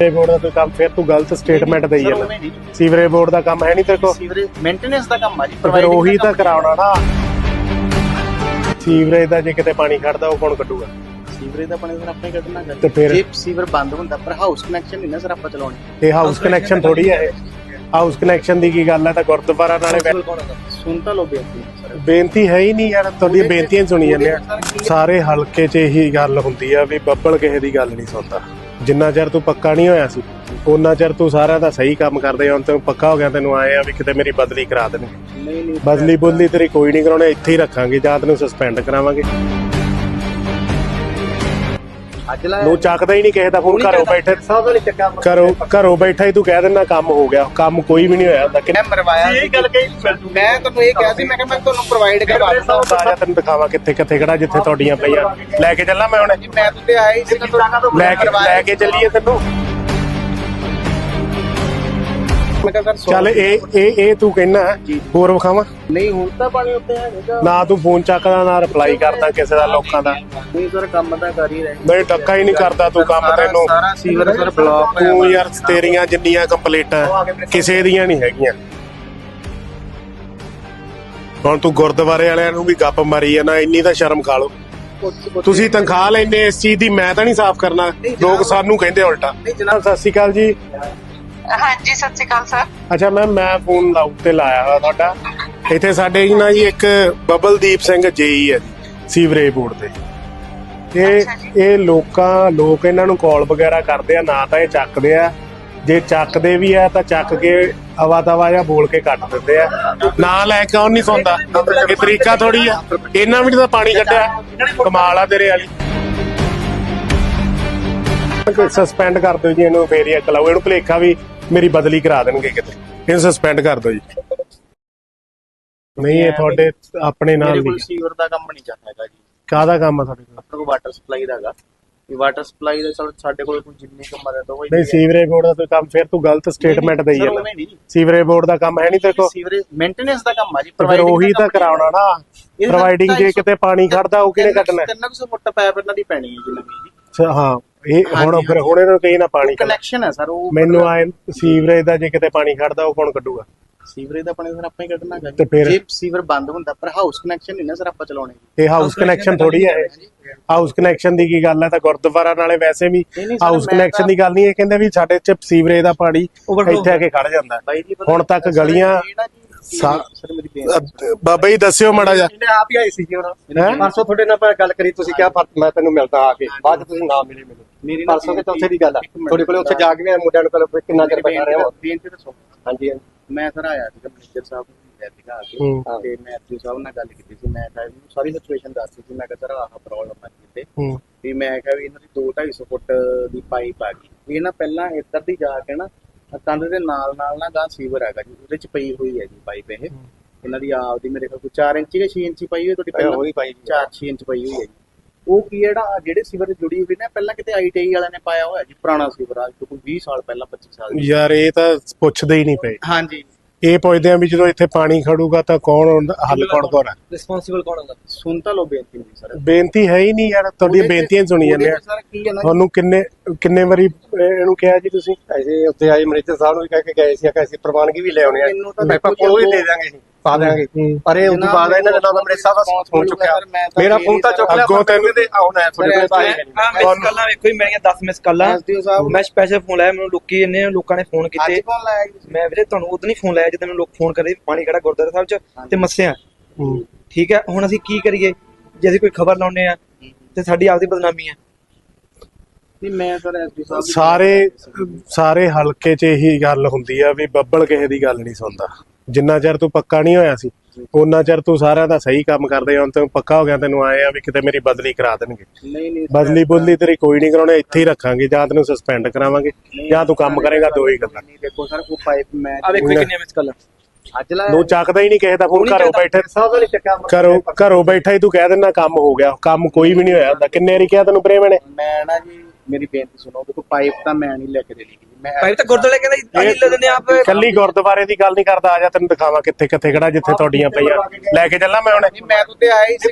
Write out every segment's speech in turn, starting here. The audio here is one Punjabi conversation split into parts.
ਸੀਵਰੇਜ ਬੋਰਡ ਦਾ ਕੋਈ ਕੰਮ ਫਿਰ ਤੂੰ ਗਲਤ ਸਟੇਟਮੈਂਟ ਦੇਈ ਜਾਂਦਾ। ਸੀਵਰੇਜ ਬੋਰਡ ਦਾ ਕੰਮ ਹੈ ਨਹੀਂ ਤੇਰੇ ਕੋਲ। ਸੀਵਰੇਜ ਮੇਨਟੇਨੈਂਸ ਦਾ ਕੰਮ ਆ ਜੀ ਫਿਰ ਉਹੀ ਤਾਂ ਕਰਾਉਣਾ ਨਾ। ਸੀਵਰੇਜ ਦਾ ਜੇ ਕਿਤੇ ਪਾਣੀ ਖੜਦਾ ਉਹ ਕੌਣ ਕੱਢੂਗਾ? ਸੀਵਰੇਜ ਦਾ ਪਾਣੀ ਸਰ ਆਪਣੇ ਕੱਢਣਾ ਤੇ ਫਿਰ? ਜੇ ਸੀਵਰ ਬੰਦ ਹੁੰਦਾ ਪਰ ਹਾਊਸ ਕਨੈਕਸ਼ਨ ਨਹੀਂ ਨਾ ਸਰ ਆਪਾਂ ਚਲਾਉਣੀ। ਇਹ ਹਾਊਸ ਕਨੈਕਸ਼ਨ ਥੋੜੀ ਹੈ ਇਹ। ਹਾਊਸ ਕਨੈਕਸ਼ਨ ਦੀ ਕੀ ਗੱਲ ਹੈ? ਤਾਂ ਗੁਰਦੁਆਰਾ ਨਾਲੇ ਸੁਣ ਤਾਂ ਲੋ ਬੇਨਤੀ ਬੇਨਤੀ ਹੈ ਹੀ ਨਹੀਂ ਯਾਰ ਤੁਹਾਡੀਆਂ ਬੇਨਤੀਆਂ ਸੁਣੀ ਜਾਂਦੇ ਆ। ਸਾਰੇ ਹਲਕੇ 'ਚ ਇਹੀ ਗੱਲ ਹੁੰਦੀ ਆ ਵੀ ਬੱਬਲ ਕਿਸੇ ਦੀ ਗੱਲ ਨਹੀਂ ਸੁਣਦਾ। ਜਿੰਨਾ ਚਿਰ ਤੂੰ ਪੱਕਾ ਨਹੀਂ ਹੋਇਆ ਸੀ ਉਹਨਾਂ ਚਿਰ ਤੂੰ ਸਾਰਿਆਂ ਦਾ ਸਹੀ ਕੰਮ ਕਰਦੇ ਹੁਣ ਤੈਨੂੰ ਪੱਕਾ ਹੋ ਗਿਆ ਤੈਨੂੰ ਆਏ ਆ ਵੀ ਕਿਤੇ ਮੇਰੀ ਬਦਲੀ ਕਰਾ ਦੇਣਗੇ ਨਹੀਂ ਨਹੀਂ ਬਦਲੀ ਬੁਦਲੀ ਤੇਰੀ ਕੋਈ ਨਹੀਂ ਕਰਾਉਣੀ ਇੱਥੇ ਹੀ ਰੱਖਾਂਗੇ ਜਾਂ ਤੈਨੂੰ ਸਸਪੈਂਡ ਕਰਾਵਾਂਗੇ। ਨੂੰ ਚੱਕਦਾ ਹੀ ਨਹੀਂ ਕਿਸੇ ਦਾ ਫੋਨ ਘਰੋਂ ਬੈਠੇ ਸਭ ਤੋਂ ਚੱਕਾ ਘਰੋਂ ਘਰੋਂ ਬੈਠਾ ਹੀ ਤੂੰ ਕਹਿ ਦਿੰਦਾ ਕੰਮ ਹੋ ਗਿਆ ਕੰਮ ਕੋਈ ਵੀ ਨਹੀਂ ਹੋਇਆ ਹੁੰਦਾ ਕਿ ਮੈਂ ਮਰਵਾਇਆ ਇਹ ਗੱਲ ਕਹੀ ਮੈਂ ਤੁਹਾਨੂੰ ਇਹ ਕਿਹਾ ਸੀ ਮੈਂ ਕਿਹਾ ਮੈਂ ਤੁਹਾਨੂੰ ਪ੍ਰੋਵਾਈਡ ਕਰਵਾ ਦਿੰਦਾ ਸਾਰਾ ਤੈਨੂੰ ਦਿਖਾਵਾਂ ਕਿੱਥੇ ਕਿੱਥੇ ਕਿਹੜਾ ਜਿੱਥੇ ਤੁਹਾਡੀਆਂ ਪਈਆਂ। ਲੈ ਕੇ ਚੱਲਾਂ ਮੈਂ ਹੁਣ? ਮੈਂ ਆਇਆ ਹੀ ਸੀ ਲੈ ਕੇ ਲੈ ਕੇ ਚੱਲੀਏ ਤੈਨੂੰ? ਮੈਂ ਕਿਹਾ ਸਰ ਚੱਲ ਇਹ ਇਹ ਇਹ ਤੂੰ ਕਹਿਣਾ ਹੋਰ ਵਿਖਾਵਾਂ? ਨਹੀਂ ਹੁਣ ਤਾਂ ਪਾਣੀ ਉੱਤੇ ਹੈਗਾ ਨਾ ਤੂੰ ਫੋਨ ਚੱਕਦਾ ਨਾ ਰਿਪਲਾਈ ਕਰਦਾ ਕਿਸੇ ਦਾ ਲੋਕਾਂ ਦਾ। ਨਹੀਂ ਸਰ ਕੰਮ ਤਾਂ ਕਰ ਹੀ ਰਹੇ। ਨਹੀਂ ਟੱਕਾ ਹੀ ਨਹੀਂ ਕਰਦਾ ਤੂੰ ਕੰਮ ਤੈਨੂੰ। ਸਾਰਾ ਸੀਵਰ ਸਰ ਬਲੌਕ ਤੂੰ ਯਾਰ ਤੇਰੀਆਂ ਜਿੰਨੀਆਂ ਕੰਪਲੀਟਾਂ ਕਿਸੇ ਦੀਆਂ ਨਹੀਂ ਹੈਗੀਆਂ। ਹੁਣ ਤੂੰ ਗੁਰਦੁਆਰੇ ਵਾਲਿਆਂ ਨੂੰ ਵੀ ਗੱਪ ਮਾਰੀ ਆ ਨਾ ਇੰਨੀ ਤਾਂ ਸ਼ਰਮ ਖਾ ਲਓ। ਤੁਸੀਂ ਤਨਖਾਹ ਲੈਂਦੇ ਇਸ ਚੀਜ਼ ਦੀ ਮੈਂ ਤਾਂ ਨਹੀਂ ਸਾਫ਼ ਕਰਨਾ। ਲੋਕ ਸਾਨੂੰ ਕਹਿੰਦੇ ਉਲਟਾ। ਨਹੀਂ ਜਨਾਬ। ਸਤਿ ਸ਼੍ਰੀ ਅਕਾਲ ਜੀ। ਹਾਂਜੀ ਸਤਿ ਸ਼੍ਰੀ ਅਕਾਲ ਸਰ। ਅੱਛਾ ਮੈਮ ਮੈਂ ਫੋਨ ਲਾਊਟ ਤੇ ਲਾਇਆ ਹੋਇਆ ਤੁਹਾਡਾ। ਇੱਥੇ ਸਾਡੇ ਜੀ ਨਾ ਜੀ ਇੱਕ ਬਬਲਦੀਪ ਸਿੰਘ ਜੇਈ ਹੈ ਜੀ ਸੀਵਰੇਜ ਬੋਰਡ ਤੇ। ਇਹ ਅੱਛਾ ਜੀ। ਇਹ ਲੋਕਾਂ ਲੋਕ ਇਹਨਾਂ ਨੂੰ ਕਾਲ ਵਗੈਰਾ ਕਰਦੇ ਆ ਨਾ ਤਾਂ ਇਹ ਚੱਕਦੇ ਆ। ਜੇ ਚੱਕਦੇ ਵੀ ਆ ਤਾਂ ਚੱਕ ਕੇ ਹਵਾ ਤਵਾ ਜਾਂ ਬੋਲ ਕੇ ਕੱਟ ਦਿੰਦੇ ਆ। ਨਾ ਲੈ ਕੇ ਕੌਣ ਨਹੀਂ ਸੌਂਦਾ। ਇਹ ਤਰੀਕਾ ਥੋੜੀ ਆ। ਇਹਨਾਂ ਵੀ ਤਾਂ ਪਾਣੀ ਕੱਢਿਆ। ਕਮਾਲ ਆ ਤੇਰੇ ਵਾਲੀ। ਸਸਪੈਂਡ ਕਰ ਦਿਓ ਜੀ ਇਹਨੂੰ ਫੇਰ ਹੀ ਅਕਲ ਆਊ ਇਹਨੂੰ ਭਲੇਖਾ ਵੀ ਮੇਰੀ ਬਦਲੀ ਕਰਾ ਦੇਣਗੇ ਕਿਤੇ। ਇਹਨੂੰ ਸਸਪੈਂਡ ਕਰ ਦਿਓ ਜੀ। ਨਹੀਂ ਇਹ ਤੁਹਾਡੇ ਆਪਣੇ ਨਾਲ ਮੇਰੇ ਨਹੀਂ। ਕੋਲ ਸੀਵਰ ਦਾ ਕੰਮ ਨਹੀਂ ਚੱਲਦਾ ਹੈਗਾ ਜੀ। ਕਾਹਦਾ ਕੰਮ ਆ ਤੁਹਾਡੇ ਕੋਲ? ਆਪਣੇ ਕੋਲ ਵਾਟਰ ਸਪਲਾਈ ਦਾ ਹੈਗਾ। ਇਹ ਵਾਟਰ ਸਪਲਾਈ ਦਾ ਚਲੋ ਸਾਡੇ ਕੋਲ ਕੋਈ ਜਿੰਨੀ ਕੰਮ ਮਦਦ ਹੋਈ ਨਹੀਂ ਸੀਵਰੇਜ ਬੋਰਡ ਦਾ ਕੋਈ ਕੰਮ ਫਿਰ ਤੂੰ ਗਲਤ ਸਟੇਟਮੈਂਟ ਦੇਈ ਜਾਂਦਾ। ਨਹੀਂ ਸੀਵਰੇਜ ਬੋਰਡ ਦਾ ਕੰਮ ਹੈ ਨਹੀਂ ਤੇਰੇ ਕੋਲ। ਸੀਵਰੇਜ ਮੇਨਟੇਨੈਂਸ ਦਾ ਕੰਮ ਆ ਜੀ। ਤੇ ਫਿਰ providing ਉਹੀ ਦਾ ਤਾਂ ਕੰਮ ਕਰਾਉਣਾ ਨਾ। ਇਹ ਤਾਂ ਪ੍ਰੋਵਾਈਡਿੰਗ ਜੇ ਕਿਤੇ ਪਾਣੀ ਖੜਦਾ ਉਹ ਕਿਹਨੇ ਕੱਢਣਾ? ਤਿੰਨ ਕੁ ਸੌ ਫੁੱਟ ਪੈਪ ਇਹਨਾਂ ਦੀ ਪੈਣੀ ਹੈ ਜੀ ਨਵੀਂ ਜੀ। ਅੱਛਾ, ਹਾਂ। ਇਹ ਹੁਣ ਫਿਰ ਹੁਣ ਇਹਨੂੰ ਕਹੀ ਨਾ ਪਾਣੀ। ਕਨੈਕਸ਼ਨ ਹੈ ਸਰ ਉਹ ਮੈਨੂੰ ਆਏ ਸੀਵਰੇਜ ਦਾ ਜੇ ਕਿਤੇ ਪਾਣੀ ਖੜਦਾ ਉਹ ਕੌਣ ਕੱਢੂਗਾ? ਸੀਵਰੇਜ ਦਾ ਪਾਣੀ ਸਰ ਆਪਾਂ ਹੀ ਕੱਢਣਾ ਹੈਗਾ ਤੇ ਫਿਰ? ਜੇ ਸੀਵਰ ਬੰਦ ਹੁੰਦਾ ਪਰ ਹਾਊਸ ਕਨੈਕਸ਼ਨ ਨਹੀਂ ਨਾ ਸਰ ਆਪਾਂ ਚਲਾਉਣੇ। ਇਹ ਹਾਊਸ ਕਨੈਕਸ਼ਨ ਥੋੜੀ ਹੈ। ਇਹ ਹਾਊਸ ਕਨੈਕਸ਼ਨ ਦੀ ਕੀ ਗੱਲ ਹੈ? ਤਾਂ ਗੁਰਦੁਆਰਾ ਨਾਲੇ ਵੈਸੇ ਵੀ ਨਹੀਂ, ਨਹੀਂ ਸਰ, ਹਾਊਸ ਮੈਂ ਕਨੈਕਸ਼ਨ ਦੀ ਗੱਲ ਨਹੀਂ ਇਹ ਕਹਿੰਦੇ ਵੀ ਸਾਡੇ ਚ ਸੀਵਰੇਜ ਦਾ ਪਾਣੀ Overflow ਇੱਥੇ ਆ ਕੇ ਖੜ ਜਾਂਦਾ। ਹੈ। ਬਾਈ ਜੀ ਪਤਾ ਹੁਣ ਤੱਕ ਗਲੀਆਂ ਇਹ ਨਾ ਜੀ, ਸਾ- ਸਰ ਮੇਰੀ ਬੇਨਤੀ ਅ, ਬਾਬਾ ਜੀ ਦੱਸਿਓ ਮੜਾ ਜਾ ਇਹਨੇ ਆਪ ਹੀ ਆਈ ਸੀ ਜੀ ਹੁਣ। ਹੈਂ? ਪਰਸੋਂ ਤੁਹਾਡੇ ਨਾਲ ਮੈਂ ਗੱਲ ਕਰੀ ਤੁਸੀਂ ਕਿਹਾ ਪਰ ਮੈਂ ਤੈਨੂੰ ਮਿਲਦਾ ਆ ਕੇ। ਬਾਅਦ 'ਚ ਤੁਸੀਂ ਨਾ ਮਿਲੇ ਮੈਨੂੰ। ਮੇਰੀ ਪਰਸੋਂ ਕੇ ਚੌਥੇ ਦੀ ਗੱਲ ਆ। ਤੁਹਾਡੇ ਕੋਲੇ ਉੱਥੇ ਜਾ ਕੇ ਮੈਂ ਮੁੰਡਿਆਂ ਨੂੰ ਕੋਲ ਕਿੰਨਾ ਚਿਰ ਬੈਠਾ ਰਿਹਾ ਵਾਂ। ਬੇਨਤੀ ਦੱਸੋ। ਹਾਂਜੀ ਮੈਂ ਸਰ ਆਇਆ ਸੀ ਮੈਨੇਜਰ ਸਾਹਿਬ ਨੂੰ ਮਿਲਿਆ ਸੀਗਾ ਆ ਹੂੰ। ਕੇ ਤੇ ਮੈਂ ਐਸਪੀ ਸਾਹਿਬ ਨਾਲ ਗੱਲ ਕੀਤੀ ਸੀ। ਮੈਂ ਕਿਹਾ ਇਹਨੂੰ ਸਾਰੀ ਸਿਚੁਏਸ਼ਨ ਦੱਸੀ ਸੀ ਮੈਂ ਕਿਹਾ ਸਰ ਆਹ ਪ੍ਰੋਬਲਮ ਆ ਜੀ ਤੇ ਹੂੰ। ਵੀ ਮੈਂ ਕਿਹਾ ਵੀ ਇਹਨਾਂ ਦੀ 2 250 ਫੁੱਟ ਦੀ ਪਾਈਪ ਆ ਗਈ। ਵੀ ਇਹ ਨਾ ਪਹਿਲਾਂ ਇੱਧਰ ਦੀ ਜਾ ਕੇ ਨਾ ਕੰਧ ਦੇ ਨਾਲ ਨਾਲ ਨਾ ਗਾਂ ਸੀਵਰ ਹੈਗਾ ਜੀ। ਉਹਦੇ ਚ ਪਈ ਹੋਈ ਹੈ ਜੀ ਪਾਈਪ ਇਹ। ਇਹਨਾਂ ਦੀ ਆਪ ਦੀ ਮੇਰੇ ਕੋਲ ਕੋਈ 4 ਇੰਚੀ ਜਾਂ 6 ਇੰਚੀ ਪਈ ਹੋਈ ਹੈ ਤੁਹਾਡੀ ਪਹਿਲਾਂ? ਉਹੀ ਪਾਈ ਜੀ। 4 6 ਇੰਚ ਪਈ ਹੋਈ ਹੈ ਜੀ। ਉਹ ਕੀ ਹੈ ਜਿਹੜਾ ਜਿਹੜੇ ਸੀਵਰ ਜੁੜੀ ਹੋਈ ਨਾ ਪਹਿਲਾਂ ਕਿਤੇ ਆਈਟੀਆਈ ਵਾਲਿਆਂ ਨੇ ਪਾਇਆ ਹੋਇਆ ਜੀ ਪੁਰਾਣਾ ਸੀਵਰ ਅੱਜ ਤੋਂ ਕੋਈ 20 ਸਾਲ ਪਹਿਲਾਂ 25 ਸਾਲ ਦੀ। ਯਾਰ ਇਹ ਤਾਂ ਪੁੱਛਦੇ ਹੀ ਨਹੀਂ ਪਏ। ਹਾਂਜੀ। ਇਹ ਪੁੱਛਦੇ ਆ ਵੀ ਜਦੋਂ ਇੱਥੇ ਪਾਣੀ ਖੜੂਗਾ ਤਾਂ ਕੌਣ ਉਹਦਾ ਹੱਲ ਕੌਣ ਕਰਾਂ ਰਿਸਪੌਂਸਿਬਲ ਕੌਣ ਹੁੰਦਾ? ਸੁਣ ਤਾਂ ਲੋ ਬੇਨਤੀ ਮੇਰੀ ਸਰ। ਬੇਨਤੀ ਹੈ ਹੀ ਨਹੀਂ ਯਾਰ ਤੁਹਾਡੀਆਂ ਬੇਨਤੀਆਂ ਹੀ ਸੁਣੀ ਜਾਂਦੇ ਆ ਸਰ ਕੀ ਹੈ ਨਾ ਤੁਹਾਨੂੰ ਕਿੰਨੇ ਕਿੰਨੇ ਵਾਰੀ ਅਹ, ਇਹਨੂੰ ਕਿਹਾ ਜੀ ਤੁਸੀਂ? ਐਸੇ ਉੱਥੇ ਆਏ ਮੈਨੇਜਰ ਸਾਹਿਬ ਨੂੰ ਵੀ ਕਹਿ ਕੇ ਗਏ ਸੀ ਕਿ ਅਸੀਂ ਪ੍ਰਵਾਨਗੀ ਵੀ ਲੈ ਆਉਣੇ ਮੈਨੂੰ ਆ ਤਾਂ ਦੇਖੋ ਜੀ, ਕੋਲੋਂ ਹੀ ਉਹ- ਦੇ ਦਾਂਗੇ ਪਾ ਦਾਂਗੇ ਹੂੰ। ਪਰ ਇਹ ਤੋਂ ਬਾਅਦ ਇਹਨਾਂ ਨੇ ਨਾਲ ਮੇਰੇ ਸਾਹਿਬ ਦਾ ਫੋਨ ਚੁੱਕਿਆ। ਮੇਰਾ ਫੋਨ ਤਾਂ ਚੁੱਕ ਲਿਆ ਅੱਗੋਂ ਤੈਨੂੰ ਤੇ ਆਉਣਾ ਹੈ ਤੁਹਾਡੇ ਕੋਲ। ਆ ਮਿਸ ਕਾਲਾਂ ਵੇਖੋ ਜੀ ਮੇਰੀਆਂ 10 ਮਿਸ ਕਾਲਾਂ ਮੈਂ ਸਪੈਸ਼ਲ ਫੋਨ ਲਾਇਆ ਮੈਨੂੰ ਲੋਕੀ ਇੰਨੇ ਲੋਕਾਂ ਨੇ ਫੋਨ ਅੱਜ ਕੀਤੇ ਮੈਂ ਵੀਰੇ ਤੁਹਾਨੂੰ ਉਦੋਂ ਨਹੀਂ ਫੋਨ ਲਾਇਆ ਜਦੋਂ ਮੈਨੂੰ ਲੋਕ ਫੋਨ ਕਰਦੇ ਪਾਣੀ ਖੜਾ ਗੁਰਦੁਆਰਾ ਸਾਹਿਬ ਚ ਤੇ ਮੱਸਿਆ। ਹੂੰ। ਠੀਕ ਹੈ ਹੁਣ ਅਸੀਂ ਕੀ ਕਰੀਏ? ਜੇ ਅਸੀਂ ਕੋਈ ਖਬਰ ਲਾਉਨੇ ਆ ਤੇ ਸਾਡੀ ਆਪਦੀ ਬਦਨਾਮੀ ਆ ਨਹੀਂ ਮੈਂ ਸਰ ਐਸਡੀਓ ਸਾਹਿਬ ਦੀ- ਸਾਰੇ ਸਾਰੇ ਹਲਕੇ 'ਚ ਇਹੀ ਗੱਲ ਹੁੰਦੀ ਆ ਵੀ ਬੱਬਲ ਕਿਸੇ ਦੀ ਗੱਲ ਨਹੀਂ ਸੁਣਦਾ। ਜਿੰਨਾ ਚਿਰ ਤੂੰ ਪੱਕਾ ਨਹੀਂ ਹੋਇਆ ਸੀ ਉਹਨਾਂ ਚਿਰ ਤੂੰ ਸਾਰਿਆਂ ਦਾ ਸਹੀ ਕੰਮ ਕਰਦੇ ਹੁਣ ਤੈਨੂੰ ਪੱਕਾ ਹੋ ਗਿਆ ਤੈਨੂੰ ਆਏ ਆ ਵੀ ਕਿਤੇ ਮੇਰੀ ਬਦਲੀ ਕਰਾ ਦੇਣਗੇ। ਨਹੀਂ ਨਹੀਂ ਬਦਲੀ ਬੁਦਲੀ ਤੇਰੀ ਕੋਈ ਨਹੀਂ ਕਰਾਉਣੀ ਇੱਥੇ ਹੀ ਰੱਖਾਂਗੇ ਜਾਂ ਤੈਨੂੰ ਸਸਪੈਂਡ ਕਰਾਵਾਂਗੇ ਜਾਂ ਤੂੰ ਕੰਮ ਕਰੇਗਾ ਦੋ ਹੀ ਗੱਲਾਂ। ਨਹੀਂ ਦੇਖੋ ਸਰ ਉਹ ਪਾਈਪ ਮੈਂ ਆ ਵੇਖੋ ਕਿੰਨੀਆਂ ਮਿਸ ਕਾਲਾਂ ਅੱਜ ਨੂੰ ਚੱਕਦਾ ਹੀ ਨਹੀਂ ਕਿਸੇ ਦਾ ਫੋਨ ਘਰੋਂ ਬੈਠੇ ਘਰੋਂ ਘਰੋਂ ਬੈਠਾ ਹੀ ਤੂੰ ਕਹਿ ਦਿੰਦਾ ਕੰਮ ਹੋ ਗਿਆ ਕੰਮ ਕੋਈ ਵੀ ਨਹੀਂ ਹੋਇਆ। ਹੁੰਦਾ ਕਿੰਨੇ ਵਾਰੀ ਕਿਹਾ ਤੈਨੂੰ ਪ੍ਰੇਮ ਨੇ? ਮੈਂ ਨਾ ਜੀ ਮੇਰੀ ਬੇਨਤੀ ਸੁਣੋ ਦੇਖੋ ਪਾਈਪ ਤਾਂ ਮੈਂ ਨਹੀਂ ਲੈ ਕੇ ਦੇਣੀ ਜੀ ਮੈਂ ਭਾਈ ਤਾਂ ਗੁਰਦੁਆਰੇ ਕਹਿੰਦਾ ਅਸੀਂ ਲੈ ਦਿੰਦੇ ਆ ਆਪ। ਕੱਲੀ ਗੁਰਦੁਆਰੇ ਦੀ ਗੱਲ ਨਹੀਂ ਕਰਦਾ ਆ ਜਾ ਤੈਨੂੰ ਦਿਖਾਵਾਂ ਕਿੱਥੇ ਕਿੱਥੇ ਖੜਾ ਜਿੱਥੇ ਤੁਹਾਡੀਆਂ ਪਈਆਂ। ਲੈ ਕੇ ਚੱਲਾਂ ਮੈਂ ਹੁਣ। ਨਹੀਂ ਮੈਂ ਤਾਂ ਤੇ ਆਇਆ ਹੀ ਸੀ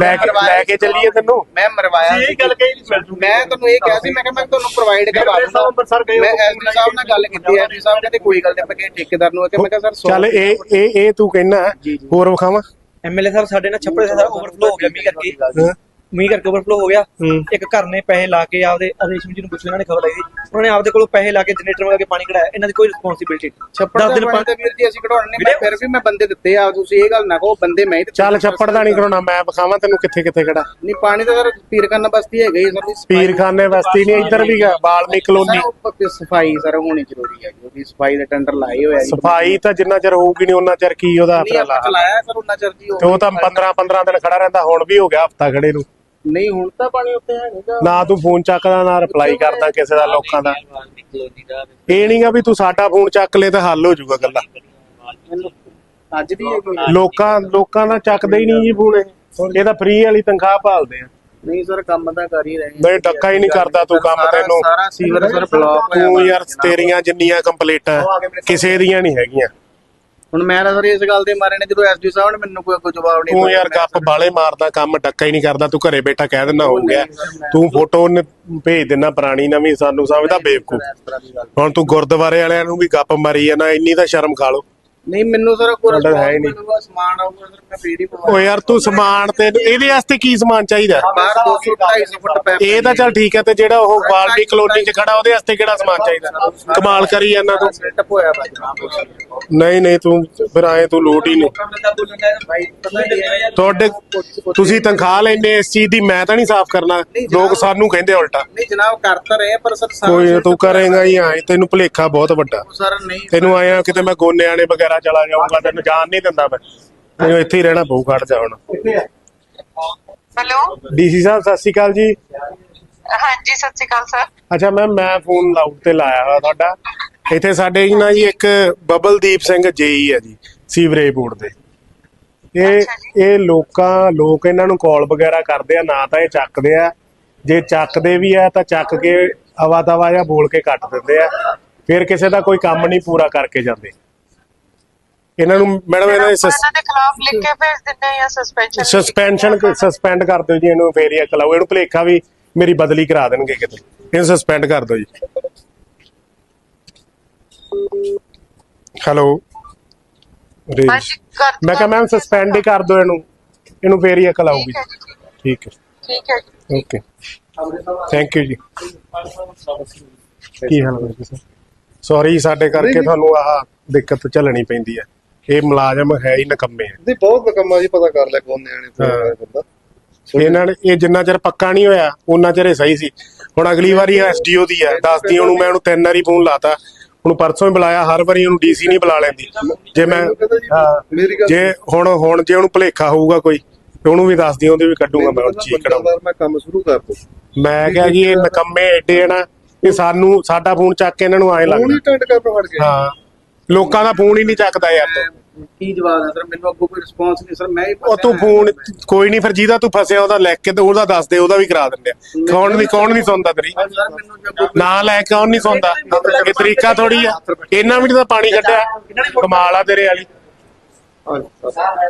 ਲੈ ਕੇ ਲੈ ਕੇ ਚੱਲੀਏ ਤੈਨੂੰ। ਮੈਂ ਮਰਵਾਇਆ ਸੀ ਗੱਲ ਕਹੀ ਮੈਂ ਤੁਹਾਨੂੰ ਇਹ ਕਿਹਾ ਸੀ ਮੈਂ ਕਿਹਾ ਮੈਂ ਤੁਹਾਨੂੰ ਪ੍ਰੋਵਾਈਡ ਕਰਵਾ ਦੂੰਗਾ ਅੰਮ੍ਰਿਤਸਰ ਗਏ ਮੈਂ ਐਸਪੀ ਸਾਹਿਬ ਨਾਲ ਗੱਲ ਕੀਤੀ ਐਸਪੀ ਸਾਹਿਬ ਕਹਿੰਦੇ ਕੋਈ ਗੱਲ ਨਹੀਂ ਮੈਂ ਕਿਹਾ ਠੇਕੇਦਾਰ ਨੂੰ ਆ ਕੇ ਮੈਂ ਕਿਹਾ ਸਰ ਚੱਲ ਇਹ ਇਹ ਇਹ ਤੂੰ ਕਹਿਣਾ ਹੋਰ ਵਿਖਾਵਾਂ? ਐਮਐਲਏ ਸਾਹਿਬ ਸਾਡੇ ਨਾਲ ਛੱਪੜੇ ਸਾਰਾ ਓਵਰਫਲੋ ਹੋ ਗਿਆ ਮੀਂਹ ਕਰਕੇ। ਹਾਂ। ਮੀਂਹ ਕਰਕੇ ਓਵਰਫਲੋ ਹੋ ਗਿਆ। ਹੂੰ। ਇੱਕ ਘਰ ਨੇ ਪੈਸੇ ਲਾ ਕੇ ਆਪਦੇ ਰੇਸ਼ਮ ਜੀ ਨੂੰ ਪੁੱਛਿਆ ਇਹਨਾਂ ਨੇ ਖਬਰ ਆਈ ਸੀ। ਉਹਨਾਂ ਨੇ ਆਪਦੇ ਕੋਲੋਂ ਪੈਸੇ ਲਾ ਕੇ ਜਨਰੇਟਰ ਲਗਾ ਕੇ ਪਾਣੀ ਕਢਾਇਆ। ਇਹਨਾਂ ਦੀ ਕੋਈ ਰਿਸਪੌਂਸਿਬਿਲਟੀ ਛੱਪੜ ਦਾ ਪਾਣੀ ਤਾਂ ਵੀਰ ਜੀ ਅਸੀਂ ਕਢਾਉਣ ਨਹੀਂ ਮੈਂ ਫਿਰ ਵੀ ਮੈਂ ਬੰਦੇ ਦਿੱਤੇ ਆ ਤੁਸੀਂ ਇਹ ਗੱਲ ਨਾ ਕਹੋ ਬੰਦੇ ਮੈਂ ਹੀ ਦਿੱਤੇ ਚੱਲ ਛੱਪੜ ਦਾ ਨਹੀਂ ਕਰਾਉਣਾ ਮੈਂ ਵਿਖਾਵਾਂ ਤੈਨੂੰ ਕਿੱਥੇ ਕਿੱਥੇ ਖੜਾ ਨਹੀਂ ਪਾਣੀ ਤਾਂ ਸਰ ਪੀਰਖਾਨਾ ਬਸਤੀ ਹੈਗਾ ਹੀ ਸਰ ਪੀਰਖਾਨੇ ਬਸਤੀ ਨਹੀਂ ਇੱਧਰ ਵੀ ਗਾ ਬਾਲਮੀ ਕਲੋਨੀ। ਸਫ਼ਾਈ ਸਰ ਹੋਣੀ ਜ਼ਰੂਰੀ ਹੈ ਉਹਦੀ ਸਫ਼ਾਈ ਦੇ ਟੈਂਡਰ ਲਾਏ ਹੋਏ ਆ ਜੀ। ਸਫ਼ਾਈ ਤਾਂ ਜਿੰਨਾ ਚਿਰ ਹੋਊਗੀ ਨਹੀਂ ਉਹਨਾਂ ਚਿਰ ਕੀ ਉਹਦਾ ਨਹੀਂ ਆਪਾਂ ਚਲਾਇਆ ਸਰ ਉਹਨਾਂ ਚਿਰ ਜੀ ਤੇ ਉਹ ਤਾਂ 15 15 ਦਿਨ ਖੜਾ ਰਹਿੰਦਾ ਹੁਣ ਵੀ ਹੋ ਗਿਆ ਹਫਤਾ ਖੜੇ ਨੂੰ। ਨਹੀਂ ਹੁਣ ਤਾਂ ਪਾਣੀ ਉੱਤੇ ਹੈਗਾ ਨਾ ਤੂੰ ਫੋਨ ਚੱਕਦਾ ਨਾ ਰਿਪਲਾਈ ਕਰਦਾ ਕਿਸੇ ਦਾ ਲੋਕਾਂ ਦਾ। ਇਹ ਨਹੀਂਗਾ ਵੀ ਤੂੰ ਸਾਡਾ ਫੋਨ ਚੱਕ ਲੈ ਤਾਂ ਹੱਲ ਹੋ ਜਾਊਗਾ ਗੱਲਾਂ ਅੱਜ ਵੀ ਇਹ ਕੋਈ ਲੋਕਾਂ ਲੋਕਾਂ ਦਾ ਚੱਕਦੇ ਹੀ ਨਹੀਂ ਜੀ ਫੋਨ ਇਹ। ਇਹ ਤਾਂ ਫ੍ਰੀ ਵਾਲੀ ਤਨਖਾਹ ਭਾਲਦੇ ਆ। ਨਹੀਂ ਸਰ ਕੰਮ ਤਾਂ ਕਰ ਹੀ ਰਹੇ ਹਾਂ। ਨਹੀਂ ਡੱਕਾ ਹੀ ਨਹੀਂ ਕਰਦਾ ਤੂੰ ਕੰਮ ਸਾਰਾ- ਤੈਨੂੰ। ਸਾਰਾ ਸੀਵਰ ਸਰ ਬਲੌਕ ਤੂੰ ਯਾਰ ਤੇਰੀਆਂ ਜਿੰਨੀਆਂ ਕੰਪਲੀਟਾਂ ਕਿਸੇ ਦੀਆਂ ਨਹੀਂ ਹੈਗੀਆਂ। ਹੁਣ ਮੈਂ ਤਾਂ ਸਰ ਇਸ ਗੱਲ ਦੇ ਮਾਰੇ ਨੇ ਜਦੋਂ ਐਸਡੀ ਸਾਹਿਬ ਨੇ ਮੈਨੂੰ ਕੋਈ ਕੋਈ ਜਵਾਬ ਨਹੀਂ ਤੂੰ ਯਾਰ ਗੱਪ ਬਾਲੇ ਮਾਰਦਾ ਕੰਮ ਡੱਕਾ ਹੀ ਨਹੀਂ ਕਰਦਾ ਤੂੰ ਘਰੇ ਬੈਠਾ ਕਹਿ ਦਿੰਦਾ ਹੋ ਗਿਆ ਤੂੰ ਫੋਟੋ ਉਹਨੇ ਭੇਜ ਦਿੰਦਾ ਪੁਰਾਣੀ ਨਵੀਂ ਸਾਨੂੰ ਸਮਝਦਾ ਬੇਵਕੂਫ। ਹੁਣ ਤੂੰ ਗੁਰਦੁਆਰੇ ਵਾਲਿਆਂ ਨੂੰ ਵੀ ਗੱਪ ਮਾਰੀ ਆ ਨਾ ਇੰਨੀ ਤਾਂ ਸ਼ਰਮ ਖਾ ਲੋ ਨਹੀਂ ਮੈਨੂੰ ਸਰ ਕੋਈ ਤੁਹਾਡਾ ਹੈ ਹੀ ਨਹੀਂ। response ਸਮਾਨ ਆਊਗਾ ਸਰ ਮੈਂ ਫੇਰ ਹੀ ਓ ਯਾਰ ਤੂੰ ਸਮਾਨ ਤੇ ਇਹਦੇ ਵਾਸਤੇ ਕੀ ਸਮਾਨ ਚਾਹੀਦਾ? ਬਾਹਰ 200 250 ਫੁੱਟ ਪੈ ਇਹ ਤਾਂ ਚੱਲ ਠੀਕ ਹੈ ਤੇ ਜਿਹੜਾ ਉਹ ਬਾਲਮੀ ਕਲੋਨੀ 'ਚ ਖੜਾ ਉਹਦੇ ਵਾਸਤੇ ਕਿਹੜਾ ਸਮਾਨ ਚਾਹੀਦਾ? ਕਮਾਲ ਕਰੀ ਜਾਂਦਾ ਤੂੰ। ਸੈਟਅਪ ਹੋਇਆ ਭਾਜੀ ਨਹੀਂ ਨਹੀਂ ਤੂੰ ਫਿਰ ਆਏ ਤੂੰ ਲੋਟ ਹੀ ਨਹੀਂ। ਤੁਹਾਡੇ ਤੁਸੀਂ ਤੰਖਾਹ ਲੈਂਦੇ ਇਸ ਚੀਜ਼ ਦੀ ਮੈਂ ਤਾਂ ਨਹੀਂ ਸਾਫ਼ ਕਰਨਾ। ਲੋਕ ਸਾਨੂੰ ਕਹਿੰਦੇ ਉਲਟਾ। ਨਹੀਂ ਜਨਾਬ ਕਰ ਤਾਂ ਰਹੇ ਆ, ਪਰ ਸਰ ਕੋਈ ਨੀ, ਤੂੰ ਕਰੇਗਾ ਹੀ ਆਏ ਤੈਨੂੰ ਭੁਲੇਖਾ ਬਹੁਤ ਵੱਡਾ। ਸਰ ਨਹੀਂ ਤੈਨੂੰ ਆਇਆ ਕਿਤੇ ਮੈਂ ਗੋਨਿਆਣੇ ਵਗੈਰਾ ਚਲਾ ਜਾਊਂਗਾ ਤੈਨੂੰ ਜਾਣ ਨਹੀਂ ਦਿੰਦਾ ਮੈਂ। ਤੈਨੂੰ ਇੱਥੇ ਹੀ ਰਹਿਣਾ ਪਊ ਖੜ ਜਾ ਹੁਣ। ਹੈਲੋ? ਡੀਸੀ ਸਾਹਿਬ ਸਤਿ ਸ਼੍ਰੀ ਅਕਾਲ ਜੀ। ਹਾਂਜੀ ਸਤਿ ਸ਼੍ਰੀ ਅਕਾਲ ਸਰ। ਅੱਛਾ ਮੈਮ ਮੈਂ ਫੋਨ ਲਾਊਡ ਤੇ ਲਾਇਆ ਹੋਇਆ ਤੁਹਾਡਾ। ਇੱਥੇ ਸਾਡੇ ਜੀ ਨਾ ਜੀ ਇੱਕ ਬਬਲਦੀਪ ਸਿੰਘ ਜੇਈ ਹੈ ਜੀ ਸੀਵਰੇਜ ਬੋਰਡ ਦੇ। ਇਹ ਇਹ ਲੋਕਾਂ ਲੋਕ ਇਹਨਾਂ ਨੂੰ ਕਾਲ ਵਗੈਰਾ ਕਰਦੇ ਆ ਨਾ ਤਾਂ ਇਹ ਚੱਕਦੇ ਆ। ਜੇ ਚੱਕਦੇ ਵੀ ਆ ਤਾਂ ਚੱਕ ਕੇ ਅਵਾ ਤਵਾ ਜਾਂ ਬੋਲ ਕੇ ਕੱਟ ਦਿੰਦੇ ਆ। ਫਿਰ ਕਿਸੇ ਦਾ ਕੋਈ ਕੰਮ ਨਹੀਂ ਪੂਰਾ ਕਰਕੇ ਜਾਂਦੇ। ਇਹਨਾਂ ਨੂੰ ਮੈਡਮ ਇਹਨਾਂ ਦੇ ਆਪਾਂ ਇਹਨਾਂ ਦੇ ਖਿਲਾਫ ਲਿਖ ਕੇ ਭੇਜ ਦਿੰਦੇ ਜਾਂ ਸਸਪੈਂਸ਼ਨ ਸਸਪੈਂਸ਼ਨ ਸਸਪੈਂਡ ਕਰ ਦਿਓ ਜੀ ਇਹਨੂੰ ਫੇਰ ਹੀ ਕਲਾਓ ਇਹਨੂੰ ਭਲੇਖਾ ਵੀ ਮੇਰੀ ਬਦਲੀ ਕਰਾ ਦੇਣਗੇ ਕਿਤੇ। ਇਹਨੂੰ ਸਸਪੈਂਡ ਕਰ ਦਿਓ ਜੀ। ਹੈਲੋ ਮੈਂ ਕਿਹਾ ਮੈਮ ਸਸਪੈਂਡ ਹੀ ਕਰ ਦਿਓ ਇਹਨੂੰ। ਇਹਨੂੰ ਫੇਰ ਹੀ ਅਕਲ ਆਊਗੀ ਠੀਕ ਹੈ ਠੀਕ ਹੈ। ਓਕੇ। ਥੈਂਕ ਯੂ ਜੀ। ਕੀ ਹਾਲ ਹੈ ਜੀ? ਸੌਰੀ ਸਾਡੇ ਕਰਕੇ ਤੁਹਾਨੂੰ ਆਹ ਦਿੱਕਤ ਝੱਲਣੀ ਪੈਂਦੀ ਹੈ। ਇਹ ਮੁਲਾਜ਼ਮ ਹੈ ਹੀ ਨਕੰਮੇ ਆ। ਨਹੀਂ ਬਹੁਤ ਕੰਮਾਂ ਜੀ ਪਤਾ ਕਰ ਲੈ ਕੋਣ ਨਿਆਣੇ ਤੋਂ ਹਾਂ। ਬੰਦਾ। ਇਹਨਾਂ ਨੇ ਇਹ ਜਿੰਨਾ ਚਿਰ ਪੱਕਾ ਨਹੀਂ ਹੋਇਆ ਉਹਨਾਂ ਚਿਰ ਇਹ ਸਹੀ ਸੀ। ਹੁਣ ਅਗਲੀ ਵਾਰੀ ਐਸਡੀਓ ਦੀ ਹੈ ਦੱਸਦੀ ਉਹਨੂੰ ਮੈਂ ਉਹਨੂੰ ਤਿੰਨ ਵਾਰੀ ਫੋਨ ਲਾਤਾ। ਹੁਣ ਪਰਸੋਂ ਹੀ ਬੁਲਾਇਆ ਹਰ ਵਾਰੀ ਉਹਨੂੰ ਡੀਸੀ ਨਹੀਂ ਬੁਲਾ ਲੈਂਦੀ। ਜੇ ਮੈਂ ਹਾਂ। ਜੇ ਹੁਣ ਹੁਣ ਜੇ ਉਹਨੂੰ ਭੁਲੇਖਾ ਹੋਊਗਾ ਕੋਈ ਤੇ ਉਹਨੂੰ ਵੀ ਦੱਸਦੀ ਉਹਦੇ ਵੀ ਕੱਢੂਗਾ ਮੈਂ ਉਹ ਚੀਕੜਾ ਮੈਂ ਕੰਮ ਸ਼ੁਰੂ ਕਰ ਦੂੰ। ਮੈਂ ਕਿਹਾ ਜੀ ਇਹ ਨਕੰਮੇ ਐਡੇ ਆ ਨਾ ਇਹ ਸਾਨੂੰ ਸਾਡਾ ਫੋਨ ਚੱਕ ਕੇ ਇਹਨਾਂ ਨੂੰ ਐਂ ਹੁਣ ਲੱਗਦਾ। ਹੀ ਟੈਂਡ ਹਾਂ। ਲੋਕਾਂ ਦਾ ਫੋਨ ਹੀ ਨਹੀਂ ਚੱਕਦਾ ਯਾਰ ਤੂੰ। ਕੀ ਜਵਾਬ ਹੈ ਸਰ? ਮੈਨੂੰ ਅੱਗੋਂ ਕੋਈ ਰਿਸਪੌਂਸ ਨਹੀਂ ਸਰ ਮੈਂ ਹੀ ਉਹ ਤੂੰ ਫੋਨ ਕੋਈ ਨਹੀਂ ਫਿਰ ਜਿਹਦਾ ਤੂੰ ਫਸਿਆ ਉਹਦਾ ਲਿਖ ਕੇ ਤੇ ਉਹਦਾ ਦੱਸ ਦੇ ਉਹਦਾ ਵੀ ਕਰਾ ਦਿੰਦੇ ਆ। ਕੌਣ ਨਹੀਂ ਕੌਣ ਨਹੀਂ ਸੁਣਦਾ ਤੇਰੀ? ਸਰ ਮੈਨੂੰ ਜੇ ਅੱਗੋਂ ਨਾਂ ਲੈ ਕੇ ਕੌਣ ਨਹੀਂ ਸੁਣਦਾ ਇਹ ਤਰੀਕਾ ਥੋੜੀ ਆ। ਇਹਨਾਂ ਵੀ ਤਾਂ ਪਾਣੀ ਕੱਢਿਆ। ਕਮਾਲ ਆ ਤੇਰੇ ਵਾਲੀ। ਹਾਂ